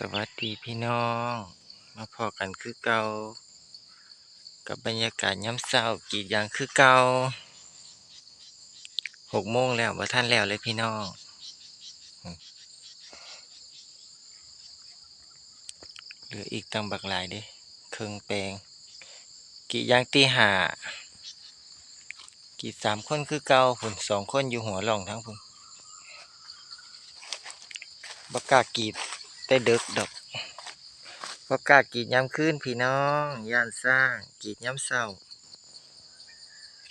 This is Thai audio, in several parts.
สวัสดีพี่น้อง มาพอกันคือเก่ากับบรรยากาศย้ำเศร้ากีดยางคือเก่าหกโมงแล้วว่าท่านแล้วเลยพี่น้องเหลืออีกตั้งบักหลายด้เครื่องแปลงกีดยางตีหากีดสามคนคือเก่าผุนสองคนอยู่หัวหล่องทั้งผุนบักกากรีด แต่เดึกดอกพอกล้ากีดย้ำขึ้นพี่น้องย่านสร้างกีดย้ำเศร้า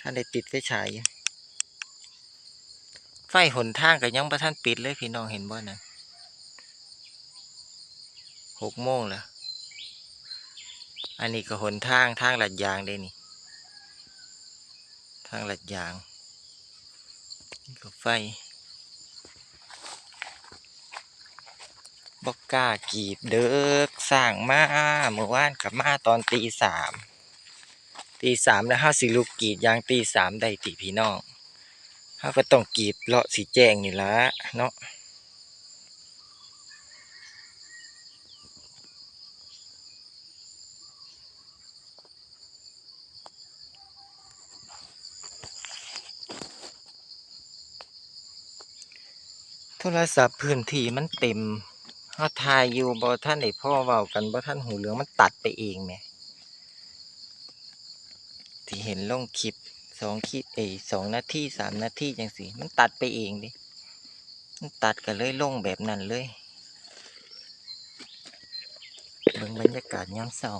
ท่านได้ติดไฟฉายไฟหนทางกับยังประท่านปิดเลยพี่น้องเห็นบ่นะหกโมงแล้วอันนี้ก็หนทางทางหลัดยางเด้นี่ ทางหลัดยางก็ไฟ บอกกล้ากีดเด้อสร้างมาเมื่อวานกลับมาตอนตีสามตีสามแล้วห้าสิลูกกีดยางตีสามได้ตีพี่น้องห้าก็ต้องกีดเลาะสีแจงนี่ละเนาะโทรศัพท์พื้นที่มันเต็ม เฮาถ่ายอยู่บ่ท่านได้พ่อเว้ากันบ่ท่านหูเหลืองมันตัดไปเองแหมที่เห็นลงคลิปสองคลิปเอสองนาทีสามนาทีจังสิมันตัดไปเองดิมันตัดกันเลยลงแบบนั้นเลยเบิ่งบรรยากาศยามเช้า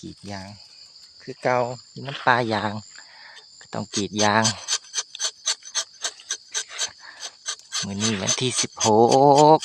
กรีดยาง คือเกาอยู่น้ำปลายาง ก็ต้องกรีดยางมือนี้วันที่สิบหก